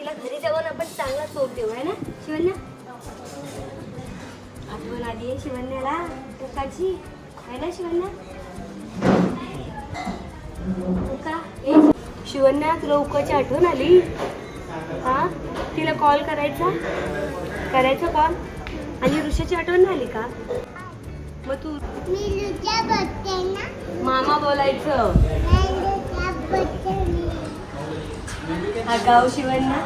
तिला घरी जाऊन आपण चांगला चोप देऊ आहे ना? शिवन्या आठवण आली आहे शिवन्याला टोकाची आहे ना शिवन्या उका ए शिवन्या तुला उकाची आठवण आली. हा? तिला कॉल करायचा? करायचा कॉल आणि ऋषाची आठवण आली का? मग तू मामा बोलायचं. हा गाव जाऊया,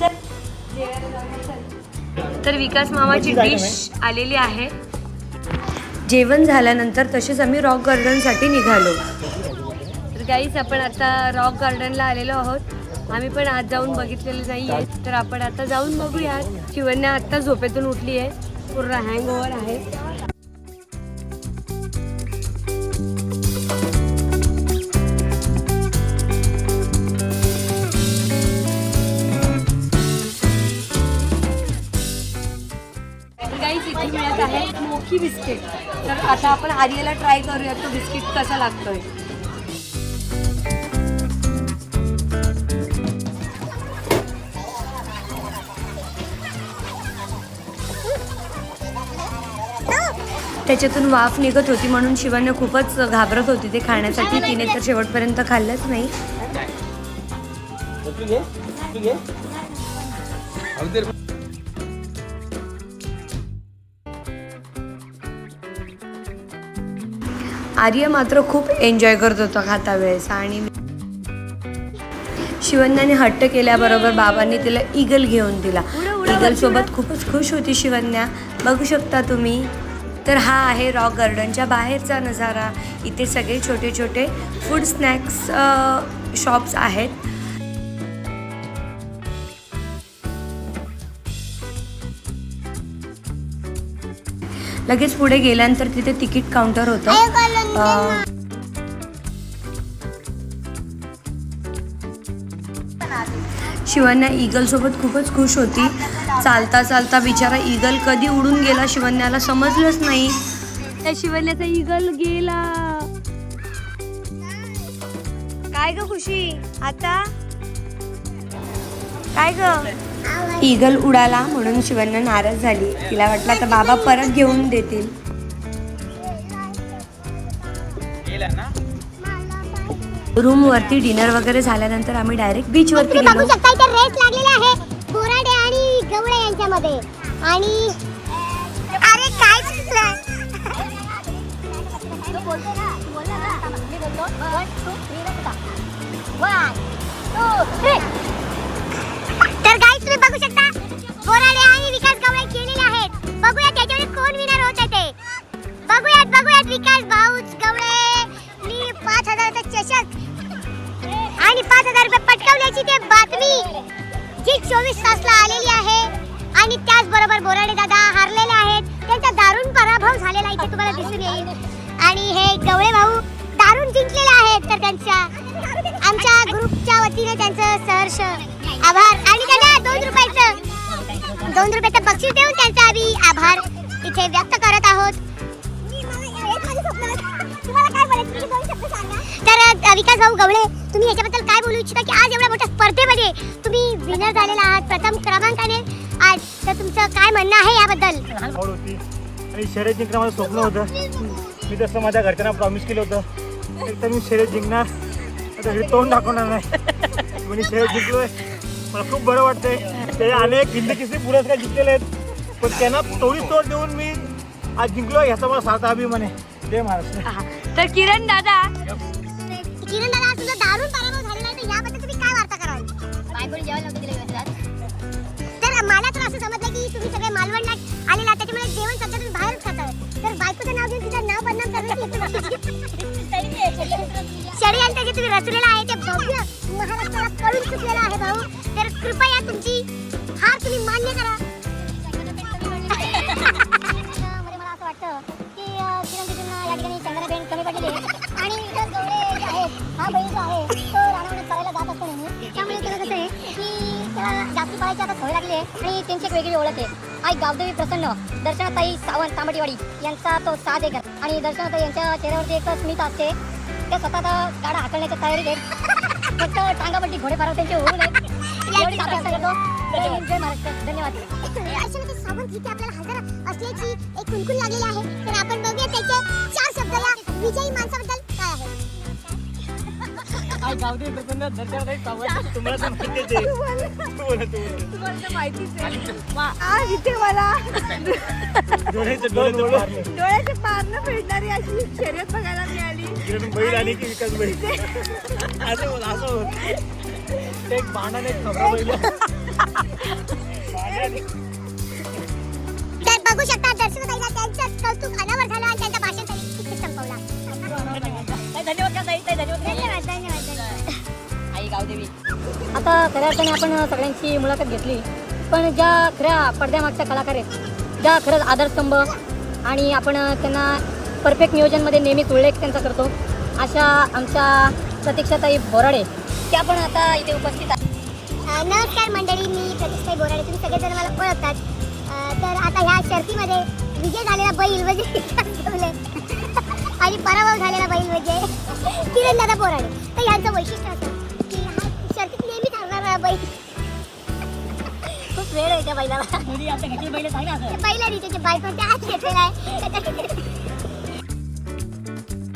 चल. तर विकास मामाची डिश आलेली आहे. जेवण झाल्यानंतर तसेच आम्ही रॉक गार्डनसाठी निघालो. तर गाईच आपण आता रॉक गार्डनला आलेलो आहोत. आम्ही पण आज जाऊन बघितलेलं नाही आहे तर आपण आता जाऊन बघूया शिवन्या आत्ता झोपेतून उठली आहे पूर्ण हँग ओव्हर आहे. बिस्किट तर आता आपण आर्याला ट्राय करूया तो बिस्किट कसा लागतोय. त्याच्यातून वाफ निघत होती म्हणून शिवाने खूपच घाबरत होती ते खाण्यासाठी. तिने तर शेवटपर्यंत खाल्लंच नाही. आर्य मात्र खूप एन्जॉय करत होता खाता वेळेस आणि शिवन्याने हट्ट केल्याबरोबर बाबांनी तिला इगल घेऊन दिला. इगल सोबत खूपच खुश होती शिवन्या. बघू शकता तुम्ही. तर हा आहे रॉक गार्डनच्या बाहेरचा नजारा. इथे सगळे छोटे छोटे फूड स्नॅक्स शॉप्स आहेत. लगेच पुढे गेल्यानंतर तिथे तिकीट काउंटर होतं. शिवन्या ईगल सोबत खूपच खुश होती. चालता चालता बिचारा ईगल कधी उडून गेला शिवन्याला समजलंच नाही. त्या शिवन्याचा ईगल गेला. काय ग खुशी? आता? काय ग? ईगल उडाला म्हणून शिवन्या नाराज झाली. तिला वाटलं आता बाबा परत घेऊन देतील. रूम वरती डिनर वगैरे झाल्यानंतर आम्ही डायरेक्ट बीच वरती तुम्ही बघू गेलो. शकता इथे रेस लागलेला आहे. बोराडे आणि गवळे यांच्यामध्ये. आणि अरे काय चुकलं? विकास भाऊ गवळे. मी पाच हजाराचा चषक आणि पाच हजार रुपये पटकावल्याची ते बातमी जी चोवीस तासला आलेली आहे. आणि त्याचबरोबर बोराडे दादा हारलेले आहेत. त्यांचा दारुण पराभव झालेला इथे तुम्हाला दिसून येईल. आणि हे गवळे भाऊ दारुण जिंकलेले आहेत. तर त्यांच्या आमच्या ग्रुपच्या वतीने त्यांचं सहर्ष आभार. आणि त्यांना दोन रुपयाचं दोन रुपयाचं बक्षीस देऊन त्यांचा आम्ही आभार इथे व्यक्त करत आहोत. विकास भाऊ गवळे. तुम्ही याच्याबद्दल काय बोलू इच्छिता की आज एवढ्या मोठ्या स्पर्धेमध्ये तुम्ही विनर झालेला आहात. प्रथम क्रमांकाने आज तर तुमचं काय म्हणणं आहे याबद्दल? आवड होती. आणि शर्यत जिंकणं माझं स्वप्न होतं. मी तसं माझ्या घरच्यांना प्रॉमिस केलं होतं. एक तर मी शर्यत जिंकणार. आता घरी तोंड दाखवणार नाही. म्हणजे शर्यत जिंकलोय. मला खूप बरं वाटतंय. ते अनेक हिंदी किसी पुरस्कार जिंकलेले आहेत. पण त्यांना थोडी तोड देऊन मी आज जिंकलो ह्याचा मला सार्थ अभिमान आहे. जय महाराष्ट्र. तर किरण दादा किरण दादा तुझा दारुण पराभव झालेला आहे तर याबद्दल तुम्ही काय वार्ता कराल? बायकोने नव्हतं दिलं तर मला तर असं समजलं की तुम्ही सगळे मालवणला आलेला त्याच्यामुळे जेवण सध्या तुम्ही बाहेरच खातात तर बायकोचं नाव घेऊन तिचं नाव बदनाम करण्याची षडयंत्र जे तुम्ही रचलेलं आहे ते भव्य महाराष्ट्राला कळून चुकलेलं आहे भाऊ. तर कृपया तुमची हार तुम्ही मान्य करा. आहेत बहीण जो आहे. तो रानावनात करायला जात असतो नेहमी. त्यामुळे त्याला कसं आहे की त्याला जास्ती पळायची आता सवय लागली आहे आणि त्यांची एक वेगळी ओळख आहे. आई गावदेवी प्रसन्न दर्शनाताई सावंत तांबटीवाडी यांचा तो साथ आहे. आणि दर्शनाताई यांच्या चेहऱ्यावरती एक स्मित असते. ते स्वतः गाडा हाकलण्याच्या तयारीत आहेत. फक्त टांगापट्टी घोडे पारवत्यांचे होऊ नये एवढीच अपेक्षा करतो. जय महाराष्ट्र. धन्यवाद. सावंत इथे आपल्याला हजर असल्याची एक कुणकुण लागलेली आहे तर आपण बघूया त्याचे तुम्हाला तर माहितीच आहे. इथे मला. डोळ्याचं पारणं फेडणारी अशी शर्यत बघायला मिळाली. बैल आली की विकास बैल. असं एक भांडण एक खबरा बैल. तर बघू शकता दर्शनाताईला त्यांचं कौतुक अनावर झालं आणि त्यांचा भाषण त्यांनी धन्यवाद का ताई? ताई, धन्यवाद धन्यवाद धन्यवाद धन्यवाद आई गावदेवी आता खऱ्या अर्थाने आपण सगळ्यांची मुलाखत घेतली. पण ज्या खऱ्या पडद्यामागच्या कलाकार आहेत ज्या खरंच आधारस्तंभ आणि आपण त्यांना परफेक्ट नियोजनमध्ये नेहमीच उल्लेख त्यांचा करतो अशा आमच्या प्रतीक्षाताई बोराडे त्या पण आता इथे उपस्थित आहेत. अ, नमस्कार मंडळी मी प्रतिष्ठाई बोराडे तुम्ही सगळेजण मला ओळखतात. अ, तर आता ह्या शर्तीमध्ये विजय झालेला बैल म्हणजे आणि पराभव झालेला बैल म्हणजे किरण दादा बोराडे. तर ह्यांचं वैशिष्ट्य असं की हा शर्तीत नेहमी थांबणारा बैल. खूप वेळ आहे त्या बैलाला. मुली आता घेतली पहिले सांग ना असं? त्या बैलाने त्याच्या बायको त्या हात घेतलेला आहे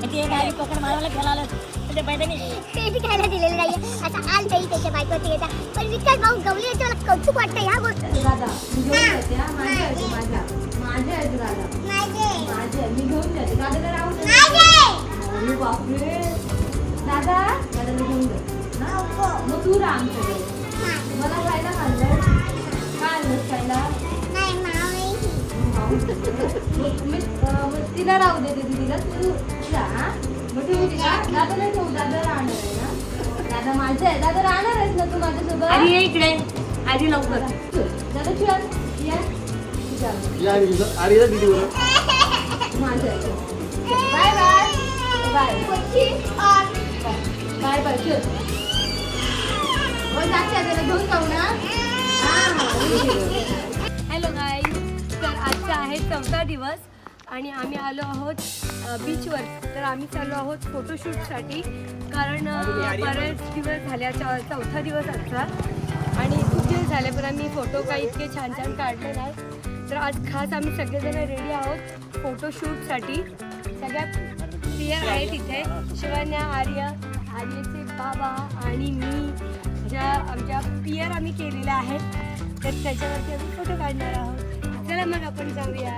ती कोकण मारायला खेळायला. ते खायला दिलेलं नाही असं आल तरी त्याच्या बायकोची येतात पण विकास भाऊ गवली याचं मला कौतुक वाटतं ह्या गोष्टी हा. माझ्या आहे तो, माझ्या. मी घेऊन जाते. दादाला राहू दे. अरे बापरे. दादा दादाला घेऊन जा? मग तू राहा आमच्याकडे. मला खायला खाल्लं काय आणलं खायला? तिला राहू दे दीदी तिला तू जा हा? मग ठेवू तिला. दादा नाही ठेवू. दादा राहणार आहे ना? दादा माझं आहे. दादा राहणार आहेस ना तू माझ्यासोबत? आधी ये इकडे. आधी लवकर. दादा चल या. Bye bye bye bye bye चल घेऊन जाऊ ना हॅलो गाय तर आजचा आहे चौथा दिवस आणि आम्ही आलो आहोत बीचवर तर आम्ही चाललो आहोत फोटोशूटसाठी कारण बरेच दिवस झाले चौथा दिवस आजचा. आणि खूप दिवस झाले पण आम्ही फोटो काही इतके छान छान काढले नाही तर आज खास आम्ही सगळेजण रेडी आहोत फोटोशूटसाठी सगळ्या प्रियर आहेत इथे. शिवन्या आर्य आर्यचे बाबा आणि मी. ज्या आमच्या पियर आम्ही केलेल्या आहेत. तर त्याच्यावरती आम्ही फोटो काढणार आहोत. चला मग आपण जाऊया.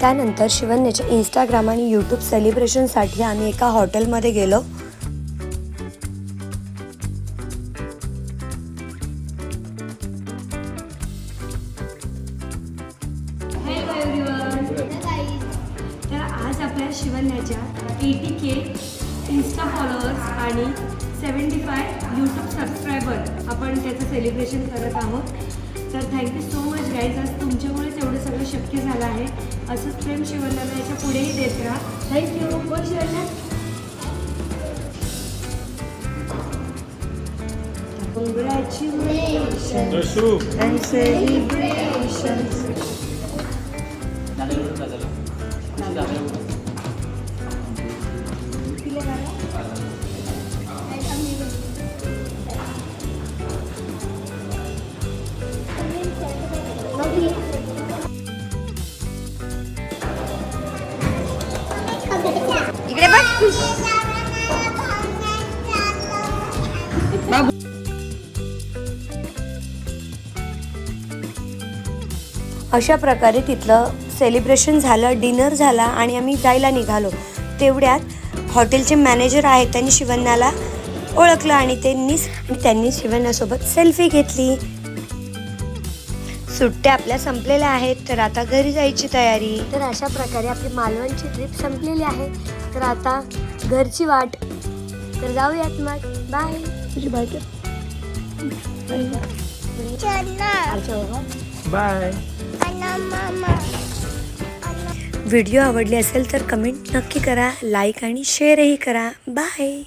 त्यानंतर शिवन्याच्या इंस्टाग्राम आणि यूट्यूब सेलिब्रेशनसाठी आम्ही एका हॉटेलमध्ये गेलो. आणि सेवन्टी फाय यूट्यूब सबस्क्रायबर आपण त्याचं सेलिब्रेशन करत आहोत. तर थँक्यू सो मच गाईज आज तुमच्यामुळेच एवढं सगळं शक्य झालं आहे. असंच प्रेम शिवन्याला याच्या पुढेही देत राहा. थँक्यू बोल शिवन्या Congratulations and celebrations. इकडे बघ. अशा प्रकारे तिथलं सेलिब्रेशन झालं डिनर झाला आणि आम्ही जायला निघालो. तेवढ्यात हॉटेलचे मॅनेजर आहेत त्यांनी शिवन्नाला ओळखलं आणि त्यांनी आणि त्यांनी शिवन्यासोबत सेल्फी घेतली. सुट्ट्या आपल्या संपलेल्या आहेत तर आता घरी जायची तयारी. तर अशा प्रकारे आपली मालवणची ट्रिप संपलेली आहे. तर आता घरची वाट. तर जाऊयात मग. बाय तुझी बाय बाय व्हिडिओ आवडली असेल तर कमेंट नक्की करा लाईक आणि शेअरही करा. बाय